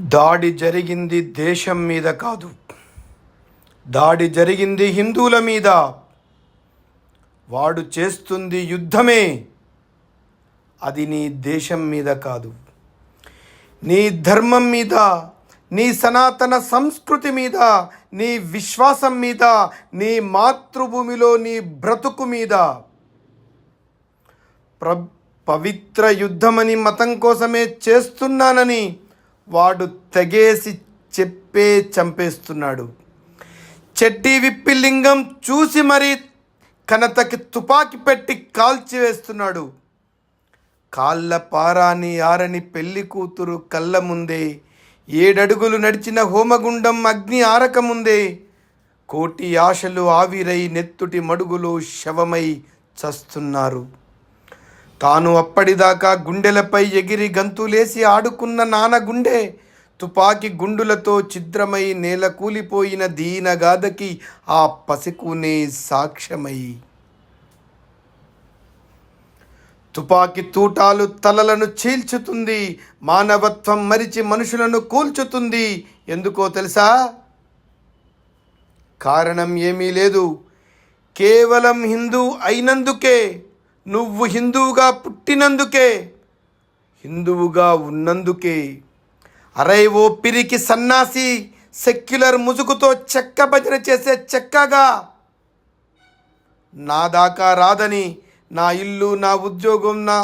దాడి జరిగింది దేశం మీద కాదు. దాడి జరిగింది హిందువుల మీద. వాడు చేస్తుంది యుద్ధమే. అది నీ దేశం మీద కాదు. నీ ధర్మం మీద నీ సనాతన సంస్కృతి మీద నీ విశ్వాసం మీద నీ మాతృభూమిలో నీ బ్రతుకు మీద. ప్ర పవిత్ర యుద్ధమని మతం కోసమే చేస్తున్నానని వాడు తెగేసి చెప్పే చంపేస్తున్నాడు. చెట్టి విప్పి లింగం చూసి మరీ కనతకి తుపాకి పెట్టి కాల్చివేస్తున్నాడు కాళ్ళ పారాని ఆరని పెళ్ళి కూతురు కళ్ళ ముందే ఏడడుగులు నడిచిన హోమగుండం అగ్ని ఆరకముందే కోటి ఆశలు ఆవిరై నెత్తుటి మడుగులో శవమై చస్తున్నారు. తాను అప్పటిదాకా గుండెలపై ఎగిరి గంతులేసి ఆడుకున్న నాన్న గుండె. తుపాకి గుండులతో ఛిద్రమై నేల కూలిపోయిన దీనగాథకి ఆ పసికునే సాక్ష్యమై. తుపాకి తూటాలు తలలను చీల్చుతుంది మానవత్వం మరిచి మనుషులను కూల్చుతుంది. ఎందుకో తెలుసా? కారణం ఏమీ లేదు. కేవలం హిందూ అయినందుకే. నువ్వు హిందువుగా పుట్టినందుకే హిందువుగా ఉన్నందుకే అరే ఓ పిరికి సన్నాసి సెక్యులర్ ముసుగుతో చెక్క భజన చేసే చెక్కగా నా దాకా రాదని నా ఇల్లు నా ఉద్యోగం నా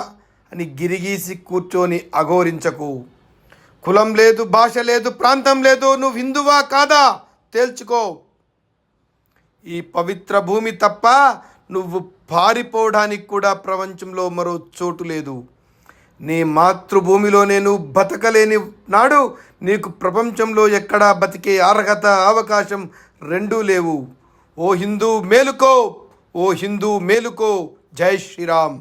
అని గిరిగీసి కూర్చొని అఘోరించకు. కులం లేదు భాష లేదు ప్రాంతం లేదు నువ్వు హిందువా కాదా? తేల్చుకో. ఈ పవిత్ర భూమి తప్ప నువ్వు పారిపోవడానికి కూడా ప్రపంచంలో మరో చోటు లేదు. నీ మాతృభూమిలో నేను బతకలేని నాడు నీకు ప్రపంచంలో ఎక్కడా బతికే అర్హత అవకాశం రెండూ లేవు. ఓ హిందూ మేలుకో ఓ హిందూ మేలుకో. జై శ్రీరామ్.